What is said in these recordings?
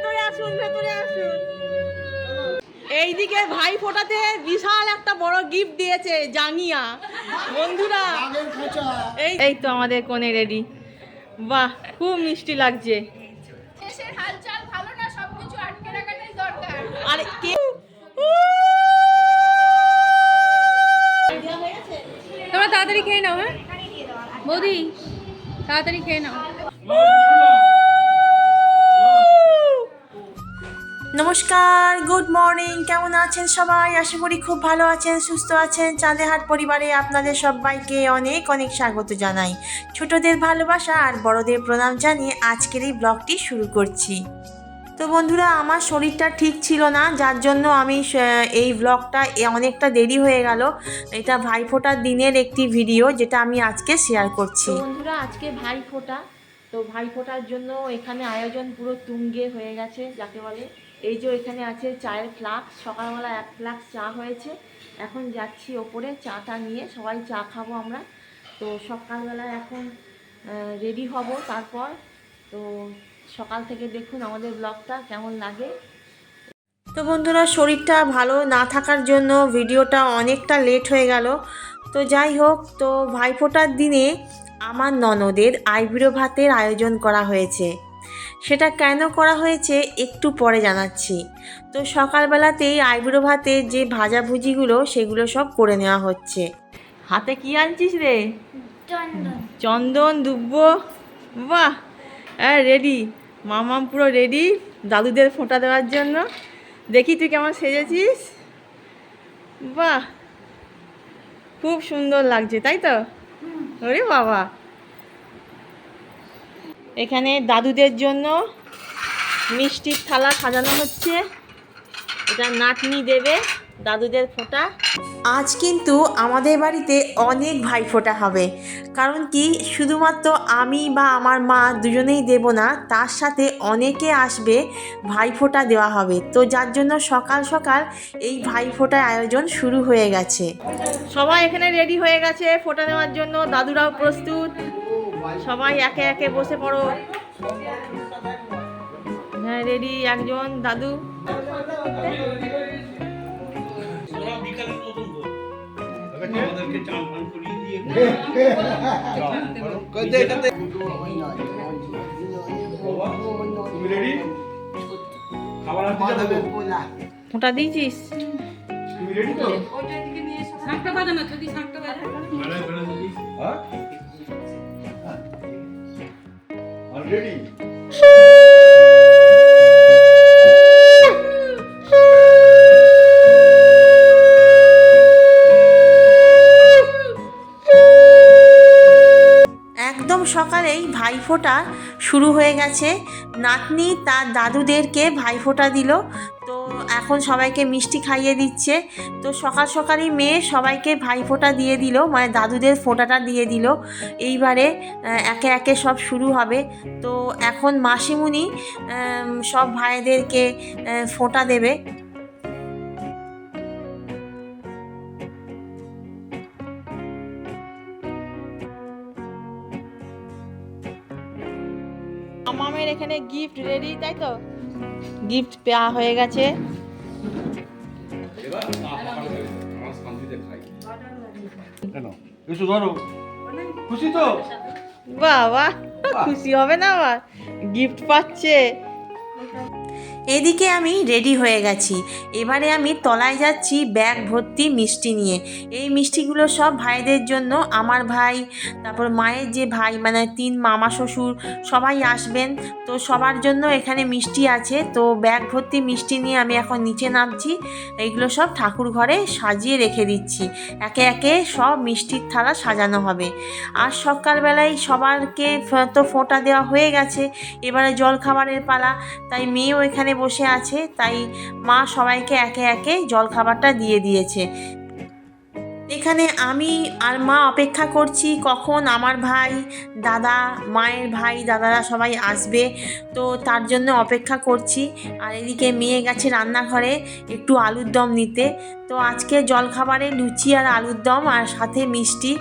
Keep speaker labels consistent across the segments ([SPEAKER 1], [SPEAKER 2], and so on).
[SPEAKER 1] ভেতরে আসুন ভেতরে আসুন। এইদিকে ভাই ফোটাতে বিশাল একটা বড় গিফট দিয়েছে জাঙ্গিয়া। বন্ধুরা এই এই তো আমাদের কোণে রেডি বাহ খুব মিষ্টি লাগছে। আরে কে
[SPEAKER 2] তোমরা তাড়াতাড়ি খেয়ে নাও হ্যাঁ? বৌদি তাড়াতাড়ি খেয়ে নাও।
[SPEAKER 3] নমস্কার গুড মর্নিং কেমন আছেন সবাই? আশা করি খুব ভালো আছেন, সুস্থ আছেন। চাঁদেহাট পরিবারে আপনাদের সবাইকে অনেক অনেক স্বাগত জানাই। ছোটদের ভালোবাসা আর বড়দের প্রণাম জানিয়ে আজকের এই ব্লগটি শুরু করছি। তো বন্ধুরা, আমার শরীরটা ঠিক ছিল না, যার জন্য আমি এই ব্লগটা অনেকটা দেরি হয়ে গেল। এটা ভাইফোঁটার দিনের একটি ভিডিও যেটা আমি আজকে শেয়ার করছি। বন্ধুরা, আজকে ভাইফোঁটা। তো ভাইফোঁটার জন্য এখানে আয়োজন পুরো তুঙ্গে হয়ে গেছে, যাকে বলে এই যে এখানে আছে চায়ের ফ্লাক্স, সকালবেলা এক ফ্লাক্স চা হয়েছে। এখন যাচ্ছি ওপরে, চাটা নিয়ে সবাই চা খাব আমরা। তো সকালবেলা এখন রেডি হব তারপর। তো সকাল থেকে দেখুন আমাদের ব্লগটা কেমন লাগে। তো বন্ধুরা, শরীরটা ভালো না থাকার জন্য ভিডিওটা অনেকটা লেট হয়ে গেল। তো যাই হোক, তো ভাইফোঁটার দিনে আমার ননদের আইব্রো ভাতের আয়োজন করা হয়েছে। সেটা কেন করা হয়েছে একটু পরে জানাচ্ছি। তো সকালবেলাতেই আইব্রো ভাতে যে ভাজাভুজিগুলো সেগুলো সব করে নেওয়া হচ্ছে। হাতে কি আনছিস রে? চন্দন। দুব্ব। বাহ! হ্যাঁ রেডি মামাম পুরো রেডি দাদুদের ফোঁটা দেওয়ার জন্য। দেখি তুই কেমন সেজেছিস। বাহ! খুব সুন্দর লাগছে তাই তো? ওরে বাবা! এখানে দাদুদের জন্য মিষ্টির থালা সাজানো হচ্ছে। এটা নাতনি দেবে দাদুদের ফোঁটা। আজ কিন্তু আমাদের বাড়িতে অনেক ভাই ভাইফোঁটা হবে। কারণ কি শুধুমাত্র আমি বা আমার মা দুজনেই দেব না তার সাথে অনেকে আসবে ভাই ভাইফোঁটা দেওয়া হবে। তো যার জন্য সকাল সকাল এই ভাই ভাইফোঁটার আয়োজন শুরু হয়ে গেছে। সবাই এখানে রেডি হয়ে গেছে ফোঁটা নেওয়ার জন্য। দাদুরাও প্রস্তুত। সবাই একে একে বসে পড়ো। হ্যাঁ রেডি একজন দাদু।
[SPEAKER 4] ওরা বিকালের মতন গো। আমাদেরকে চান পান
[SPEAKER 3] একদম সকালেই ভাইফোঁটা শুরু হয়ে গেছে। নাতনি তার দাদুদেরকে ভাইফোঁটা দিল। তো এখন সবাইকে মিষ্টি খাইয়ে দিচ্ছে। তো সকাল সকালই মেয়ে সবাইকে ভাইফোঁটা দিয়ে দিল মানে দাদুদের ফোঁটাটা দিয়ে দিল। এইবারে একে একে সব শুরু হবে। তো এখন মাসিমুনি সব ভাইদেরকে ফোঁটা দেবে।
[SPEAKER 1] মামামের এখানে গিফট রেডি তাই তো? গিফট পেয়া হয়ে গেছে।
[SPEAKER 4] ধরো। খুশি তো?
[SPEAKER 1] বাহ খুশি হবে না আবার? গিফট পাচ্ছে।
[SPEAKER 3] এদিকে আমি রেডি হয়ে গেছি। এবারে আমি তলায় যাচ্ছি ব্যাগ ভর্তি মিষ্টি নিয়ে। এই মিষ্টিগুলো সব ভাইদের জন্য, আমার ভাই, তারপর মায়ের যে ভাই মানে তিন মামা শ্বশুর, সবাই আসবেন। তো সবার জন্য এখানে মিষ্টি আছে। তো ব্যাগ ভর্তি মিষ্টি নিয়ে আমি এখন নিচে নামছি। এইগুলো সব ঠাকুর ঘরে সাজিয়ে রেখে দিচ্ছি। একে একে সব মিষ্টির থালা সাজানো হবে। আর সকালবেলায় সবারকে তো ফোঁটা দেওয়া হয়ে গেছে। এবারে জল খাবারের পালা। তাই মেয়েও এখানে বসে আছে, তাই মা সবাইকে একে একে জল খাবারটা দিয়ে দিয়েছে। এখানে আমি আর মা অপেক্ষা করছি কখন আমার ভাই, দাদা, মায়ের ভাই, দাদারা সবাই আসবে। তো তার জন্য অপেক্ষা করছি। আর এদিকে মেয়ে গেছে রান্নাঘরে একটু আলুর দম নিতে। তো আজকে জলখাবারে লুচি আর আলুর দম আর সাথে মিষ্টি।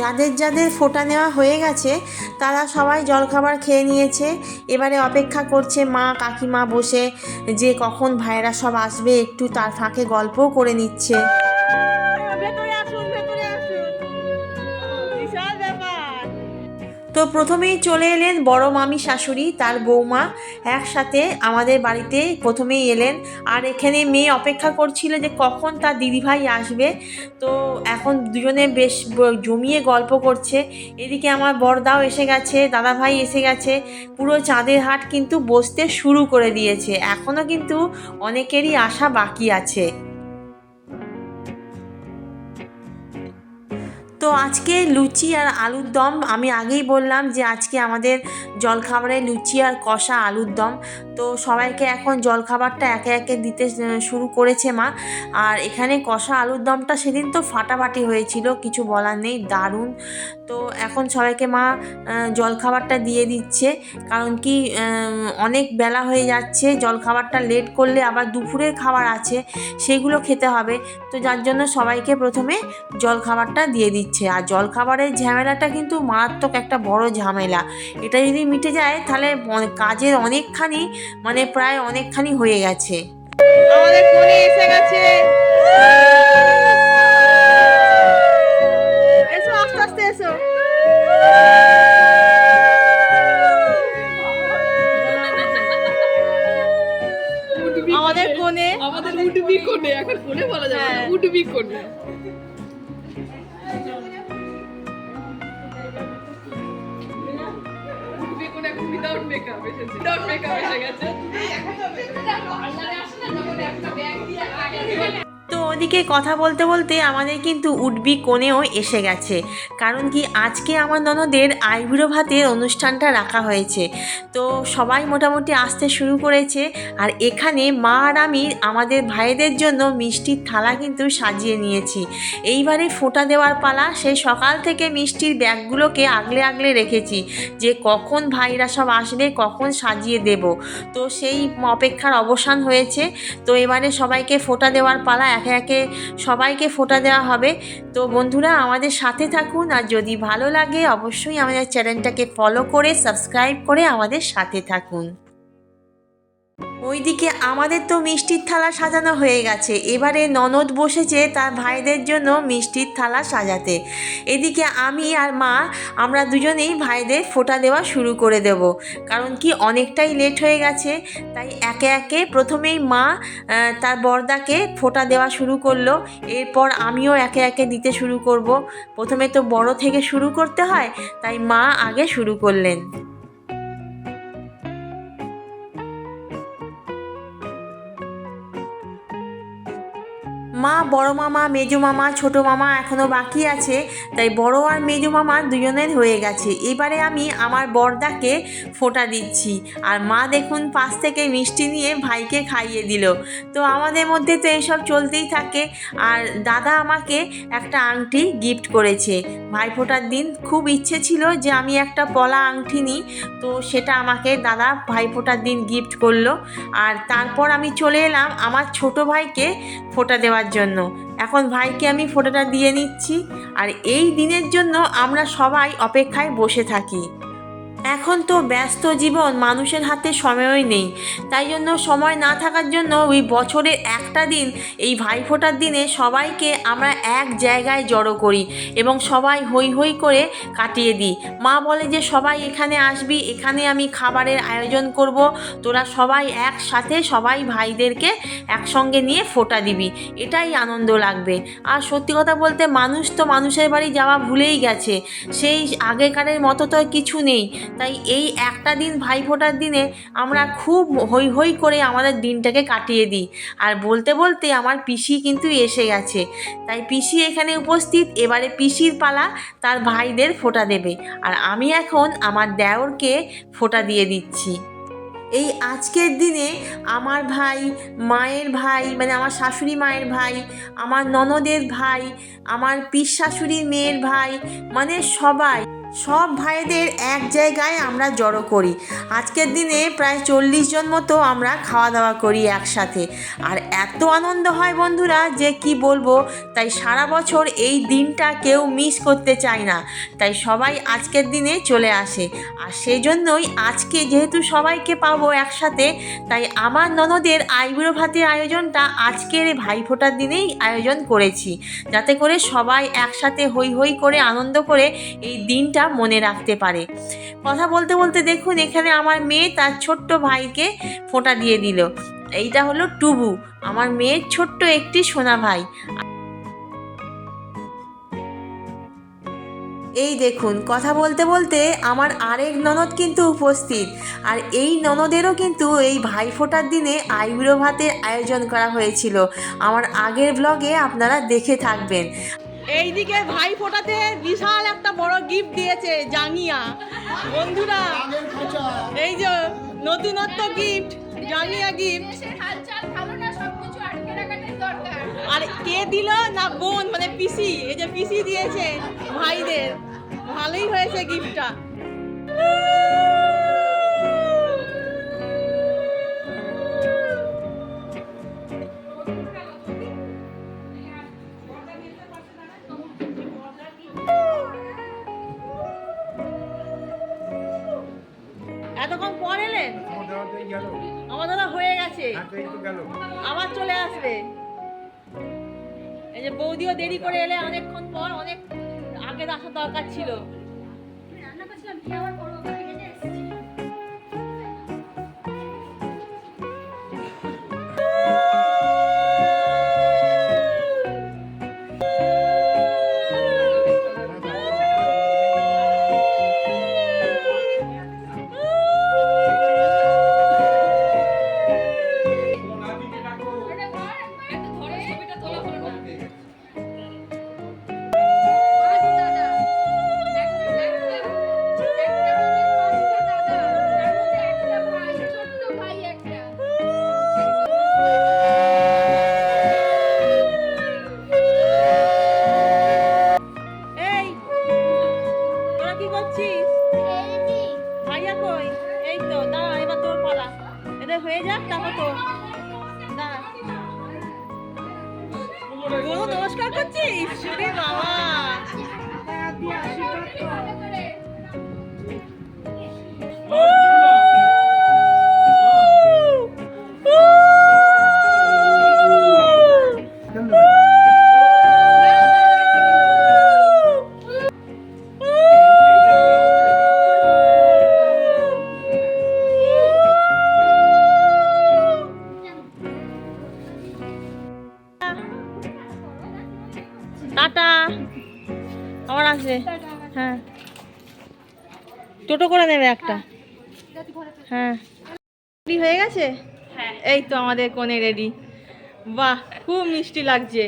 [SPEAKER 3] যাদের যাদের ফোটা নেওয়া হয়ে গেছে, তারা সবাই জলখাবার খেয়ে নিয়েছে। এবারে অপেক্ষা করছে মা, কাকিমা বসে যে কখন ভাইরা সব আসবে, একটু তার ফাঁকে গল্পও করে নিচ্ছে। তো প্রথমেই চলে এলেন বড় মামি শাশুড়ি, তার বৌমা একসাথে আমাদের বাড়িতে প্রথমেই এলেন। আর এখানে মেয়ে অপেক্ষা করছিল যে কখন তার দিদিভাই আসবে। তো এখন দুজনে বেশ জমিয়ে গল্প করছে। এদিকে আমার বড়দাও এসে গেছে, দাদাভাই এসে গেছে। পুরো চাঁদের হাট কিন্তু বসতে শুরু করে দিয়েছে। এখনও কিন্তু অনেকেরই আসা বাকি আছে। তো আজকে লুচি আর আলুর দম, আমি আগেই বললাম যে আজকে আমাদের জলখাবারে লুচি আর কষা আলুর দম। তো সবাইকে এখন জলখাবারটা একে একে দিতে শুরু করেছে মা। আর এখানে কষা আলুর দমটা সেদিন তো ফাটাফাটি হয়েছিল, কিছু বলার নেই, দারুণ। তো এখন সবাইকে মা জলখাবারটা দিয়ে দিচ্ছে। কারণ কি অনেক বেলা হয়ে যাচ্ছে, জলখাবারটা লেট করলে আবার দুপুরের খাবার আছে, সেগুলো খেতে হবে। তো যার জন্য সবাইকে প্রথমে জলখাবারটা দিয়ে দিচ্ছে। আর জলখাবারের ঝামেলাটা কিন্তু মারাত্মক একটা বড় ঝামেলা। এটা যদি মিটে যায় তাহলে কাজের অনেকখানি মানে প্রায় অনেকখানি হয়ে গেছে।
[SPEAKER 1] আমাদের কোণে এসে গেছে। এসো আস্তে আস্তে এসো। আমাদের
[SPEAKER 2] উডবি কোণে এখন ফোনে বলা যাবে না।
[SPEAKER 1] হ্যাঁ।
[SPEAKER 2] উডবি কোণে উইদাউট মেকআপ এসেছে। উইদাউট মেকআপ এসে গেছে।
[SPEAKER 3] তো ওদিকে কথা বলতে বলতে আমাদের কিন্তু উডবি কোণেও এসে গেছে। কারণ কি আজকে আমার ননদের আইবুড়ো ভাতের অনুষ্ঠানটা রাখা হয়েছে। তো সবাই মোটামুটি আসতে শুরু করেছে আর এখানে মা আর আমি আমাদের ভাইদের জন্য মিষ্টির থালা কিন্তু সাজিয়ে নিয়েছি। এইবারে ফোঁটা দেওয়ার পালা সেই সকাল থেকে মিষ্টির ব্যাগগুলোকে আগলে আগলে রেখেছি যে কখন ভাইরা সব আসবে, কখন সাজিয়ে দেব। তো সেই অপেক্ষার অবসান হয়েছে। তো এবারে সবাইকে ফোঁটা দেওয়ার পালা একে একে সবাইকে ফোটা দেওয়া হবে। তো বন্ধুরা, আমাদের সাথে থাকুন আর যদি ভালো লাগে, অবশ্যই আমাদের চ্যানেলটাকে ফলো করে সাবস্ক্রাইব করে আমাদের সাথে থাকুন। ওইদিকে আমাদের তো মিষ্টির থালা সাজানো হয়ে গেছে। এবারে ননদ বসেছে তার ভাইদের জন্য মিষ্টির থালা সাজাতে। এদিকে আমি আর মা, আমরা দুজনেই ভাইদের ফোঁটা দেওয়া শুরু করে দেব। কারণ কি অনেকটাই লেট হয়ে গেছে, তাই একে একে প্রথমেই মা তার বর্দাকে ফোঁটা দেওয়া শুরু করল। এরপর আমিও একে একে দিতে শুরু করব। প্রথমে তো বড় থেকে শুরু করতে হয়, তাই মা আগে শুরু করলেন। মা বড় মামা, মেজো মামা, ছোটো মামা এখনও বাকি আছে। তাই বড় আর মেজো মামা দুজনের হয়ে গেছে। এবারে আমি আমার বর্দাকে ফোঁটা দিচ্ছি। আর মা দেখুন পাশ থেকে মিষ্টি নিয়ে ভাইকে খাইয়ে দিল। তো আমাদের মধ্যে তো এসব চলতেই থাকে। আর দাদা আমাকে একটা আংটি গিফট করেছে। ভাইফোঁটার দিন খুব ইচ্ছে ছিল যে আমি একটা পলা আংটি নিই। তো সেটা আমাকে দাদা ভাইফোঁটার দিন গিফট করল। আর তারপর আমি চলে এলাম আমার ছোট ভাইকে ফোঁটা দেওয়ার জন্য। এখন ভাইকে আমি ফটোটা দিয়ে নিচ্ছি। আর এই দিনের জন্য আমরা সবাই অপেক্ষায় বসে থাকি। এখন তো ব্যস্ত জীবন মানুষের হাতে সময়ই নেই। তাই জন্য সময় না থাকার জন্য ওই বছরের একটা দিন, এই ভাইফোঁটার দিনে সবাইকে আমরা এক জায়গায় জড়ো করি এবং সবাই হই হই করে কাটিয়ে দিই। মা বলে যে, সবাই এখানে আসবি, এখানে আমি খাবারের আয়োজন করব। তোরা সবাই একসাথে সবাই ভাইদেরকে একসঙ্গে নিয়ে ফোঁটা দিবি। এটাই আনন্দ লাগবে। আর সত্যি কথা বলতে মানুষ তো মানুষের বাড়ি যাওয়া ভুলেই গেছে। সেই আগেকারের মতো তো কিছু নেই। তাই এই একটা দিন ভাইফোঁটার দিনে আমরা খুব হই হই করে আমাদের দিনটাকে কাটিয়ে দিই। আর বলতে বলতে আমার পিসি কিন্তু এসে গেছে। তাই পিসি এখানে উপস্থিত, এবারে পিসির পালা তার ভাইদের ফোঁটা দেবে। আর আমি এখন আমার দেওরকে ফোঁটা দিয়ে দিচ্ছি। এই আজকের দিনে আমার ভাই, মায়ের ভাই মানে আমার শাশুড়ি মায়ের ভাই, আমার ননদের ভাই, আমার পিস শাশুড়ির মেয়ের ভাই মানে সবাই সব ভাইদের এক জায়গায় আমরা জড়ো করি। আজকের দিনে প্রায় চল্লিশ জন মতো আমরা খাওয়া দাওয়া করি একসাথে। আর এত আনন্দ হয় বন্ধুরা যে কি বলব, তাই সারা বছর এই দিনটা কেউ মিস করতে চায় না। তাই সবাই আজকের দিনে চলে আসে। আর সেই জন্যই আজকে যেহেতু সবাইকে পাবো একসাথে, তাই আমার ননদের আইবুড়ো ভাতের আয়োজনটা আজকের ভাইফোঁটার দিনেই আয়োজন করেছি। যাতে করে সবাই একসাথে হই হই করে আনন্দ করে এই দিনটা মনে রাখতে পারে। কথা বলতে বলতে দেখুন, এখানে আমার মেয়ে তার ছোট্ট ভাইকে ফোঁটা দিয়ে দিল। এইটা হলো টুবু, আমার মেয়ের ছোট্ট একটি সোনা ভাই। এই দেখুন, কথা বলতে বলতে আমার আরেক ননদ কিন্তু উপস্থিত। আর এই ননদেরও কিন্তু এই ভাইফোঁটার দিনে আইবুড়ো ভাতের আয়োজন করা হয়েছিল। আমার আগের ব্লগে আপনারা দেখে থাকবেন।
[SPEAKER 1] এইদিকে ভাই ফোটাতে গিফট দিয়েছে জাঙ্গিয়া। বন্ধুরা এই যে নতুনত্ব গিফট জাঙ্গিয়া গিফট। আর কে দিল না বোন মানে পিসি এই যে পিসি দিয়েছে ভাইদের। ভালোই হয়েছে গিফটটা। পর এলেন আমার দাদা হয়ে গেছে। আবার চলে আসবে। এই যে বৌদিও দেরি করে এলে অনেকক্ষণ পর, অনেক আগে আসার দরকার ছিল। এই হ্যাঁ। রেডি হয়ে গেছে? এই তো আমাদের কোণে রেডি বাহ খুব মিষ্টি লাগছে।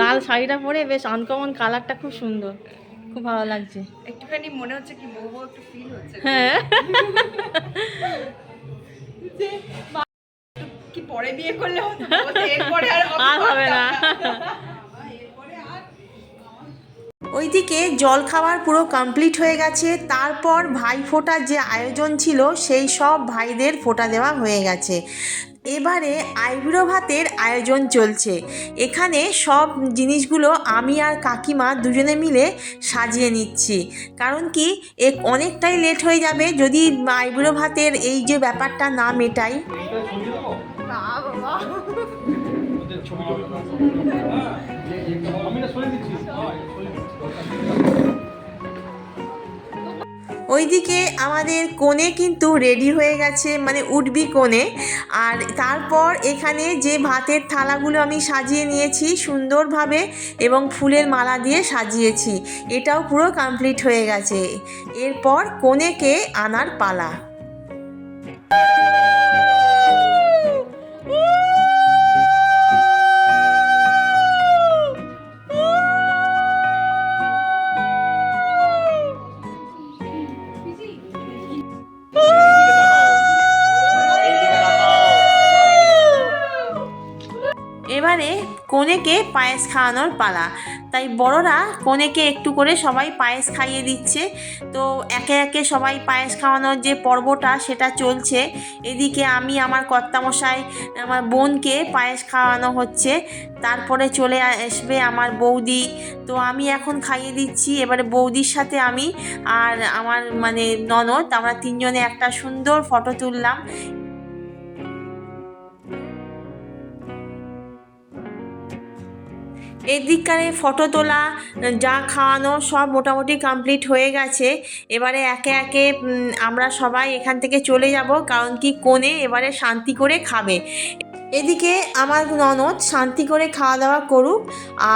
[SPEAKER 1] লাল শাড়িটা পরে বেশ আনকমন কালারটা খুব সুন্দর। খুব ভালো লাগছে।
[SPEAKER 2] একটুখানি মনে হচ্ছে কি বউ একটু ফিল হচ্ছে।
[SPEAKER 1] হ্যাঁ।
[SPEAKER 2] কি পরে বিয়ে করলে হতো? এরপরে আর
[SPEAKER 1] হবে না।
[SPEAKER 3] ওইদিকে জল খাওয়ার পুরো কমপ্লিট হয়ে গেছে। তারপর ভাই ফোটার যে আয়োজন ছিল সেই সব ভাইদের ফোটা দেওয়া হয়ে গেছে। এবারে আইবুড়ো ভাতের আয়োজন চলছে। এখানে সব জিনিসগুলো আমি আর কাকিমা দুজনে মিলে সাজিয়ে নিচ্ছি। কারণ কি এ অনেকটাই লেট হয়ে যাবে যদি আইবুড়ো ভাতের এই যে ব্যাপারটা না মেটাই। ওইদিকে আমাদের কোণে কিন্তু রেডি হয়ে গেছে মানে উঠবি কোণে। আর তারপর এখানে যে ভাতের থালাগুলো আমি সাজিয়ে নিয়েছি সুন্দরভাবে এবং ফুলের মালা দিয়ে সাজিয়েছি, এটাও পুরো কমপ্লিট হয়ে গেছে। এরপর কোণেকে আনার পালা। কনেকে পায়েস খাওয়ানোর পালা। তাই বড়রা কনেকে একটু করে সবাই পায়েস খাইয়ে দিচ্ছে। তো একে একে সবাই পায়েস খাওয়ানোর যে পর্বটা, সেটা চলছে। এদিকে আমি, আমার কর্তামশাই, আমার বোনকে পায়েস খাওয়ানো হচ্ছে। তারপরে চলে আসবে আমার বৌদি। তো আমি এখন খাইয়ে দিচ্ছি। এবারে বৌদির সাথে আমি আর আমার মানে ননদ, আমরা তিনজনে একটা সুন্দর ফটো তুললাম। এদিককারে ফটো তোলা, যা খাওয়ানো সব মোটামুটি কমপ্লিট হয়ে গেছে। এবারে একে একে আমরা সবাই এখান থেকে চলে যাব, কারণ কি কোণে এবারে শান্তি করে খাবে। এদিকে আমার ননদ শান্তি করে খাওয়া দাওয়া করুক,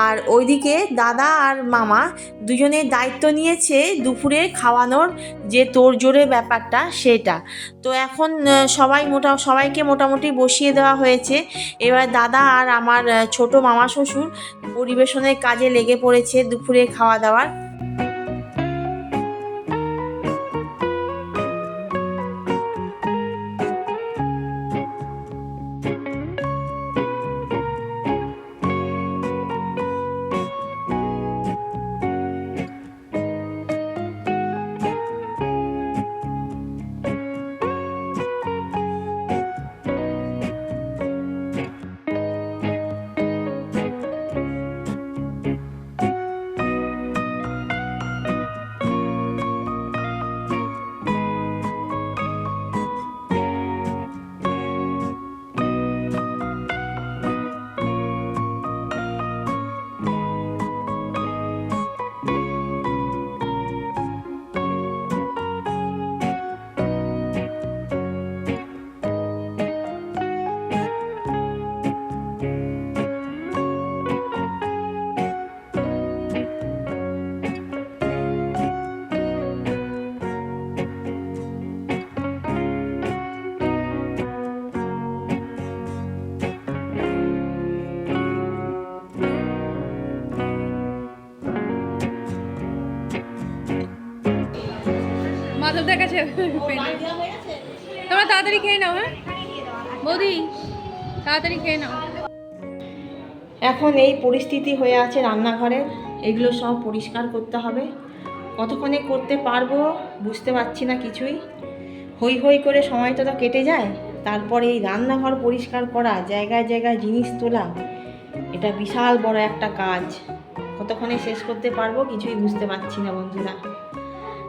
[SPEAKER 3] আর ওইদিকে দাদা আর মামা দুজনের দায়িত্ব নিয়েছে দুপুরে খাওয়ানোর যে তোড়জোড়ের ব্যাপারটা সেটা। তো এখন সবাই মোটা, সবাইকে মোটামুটি বসিয়ে দেওয়া হয়েছে। এবার দাদা আর আমার ছোট মামা শ্বশুর পরিবেশনের কাজে লেগে পড়েছে দুপুরে খাওয়া দাওয়ার।
[SPEAKER 2] তোমরা তাড়াতাড়ি খেয়ে নাও হ্যাঁ? বৌদি, তাড়াতাড়ি খেয়ে নাও।
[SPEAKER 1] এখন এই পরিস্থিতি হয়ে আছে রান্নাঘরে, এগুলো সব পরিষ্কার করতে হবে। কতক্ষণে করতে পারব বুঝতে পারছি না কিছুই। হই হই করে সময়টা তো কেটে যায়, তারপরে এই রান্নাঘর পরিষ্কার করা, জায়গায় জায়গায় জিনিস তোলা, এটা বিশাল বড় একটা কাজ। কতক্ষণে শেষ করতে পারব কিছুই বুঝতে পারছি না বন্ধুরা।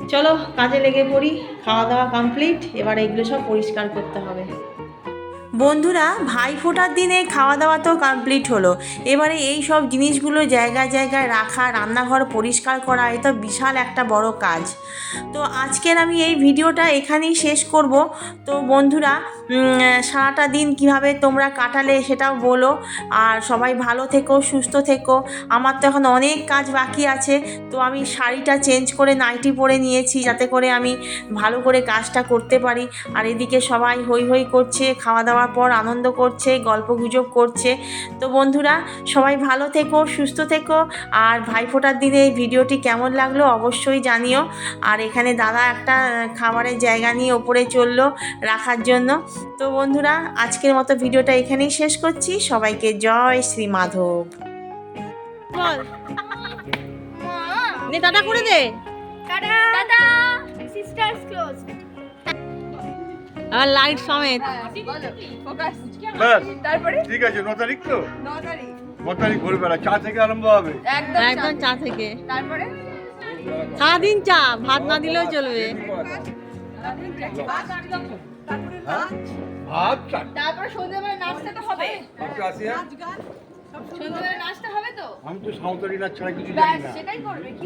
[SPEAKER 1] চলো কাজে লেগে পড়ি খাওয়া দাওয়া কমপ্লিট এবার এগুলো সব পরিষ্কার করতে হবে।
[SPEAKER 3] বন্ধুরা, ভাই ফোটার দিনে খাওয়া দাওয়া তো কমপ্লিট হলো। এবারে এই সব জিনিসগুলো জায়গায় জায়গায় রাখা, রান্নাঘর পরিষ্কার করা এটা বিশাল একটা বড় কাজ। তো আজকের আমি এই ভিডিওটা এখানেই শেষ করব। তো বন্ধুরা সারাটা দিন কীভাবে তোমরা কাটালে সেটাও বলো। আর সবাই ভালো থেকো, সুস্থ থেকো। আমার তো এখন অনেক কাজ বাকি আছে। তো আমি শাড়িটা চেঞ্জ করে নাইটি পরে নিয়েছি, যাতে করে আমি ভালো করে কাজটা করতে পারি। আর এদিকে সবাই হই হই করছে খাওয়া দাওয়ার পর আনন্দ করছে গল্প গুজব করছে। তো বন্ধুরা সবাই ভালো থেকো সুস্থ থেকো। আর ভাইফোঁটার দিনে এই ভিডিওটি কেমন লাগল অবশ্যই জানিও। আর এখানে দাদা একটা খাবারের জায়গা নিয়ে ওপরে চলল রাখার জন্য। তো বন্ধুরা আজকের মতো ভিডিওটা এখানেই শেষ করছি। সবাইকে জয় শ্রী মাধব।
[SPEAKER 1] বল। নে টাটা করে দে।
[SPEAKER 2] টাটা। সিস্টার্স ক্লোজ
[SPEAKER 1] আর লাইট সমেত।
[SPEAKER 4] ব্যাস ঠিক আছে ন তারিখ তো? ন তারিখ। ভোরবেলা চা থেকে আরম্ভ হবে।
[SPEAKER 1] একদম চা থেকে।
[SPEAKER 2] তারপরে?
[SPEAKER 1] সারাদিন চা ভাত না দিলেও চলবে।
[SPEAKER 4] ভাত
[SPEAKER 2] তারপরে সন্ধ্যাবেলা তো হবে।
[SPEAKER 4] হ্যাঁ?
[SPEAKER 2] সন্ধ্যাবেলা নাচতে হবে তো?
[SPEAKER 4] আমি তো সাঁওতালি নাচ ছাড়া কিছু জানি না।
[SPEAKER 2] সেটাই করবে কি?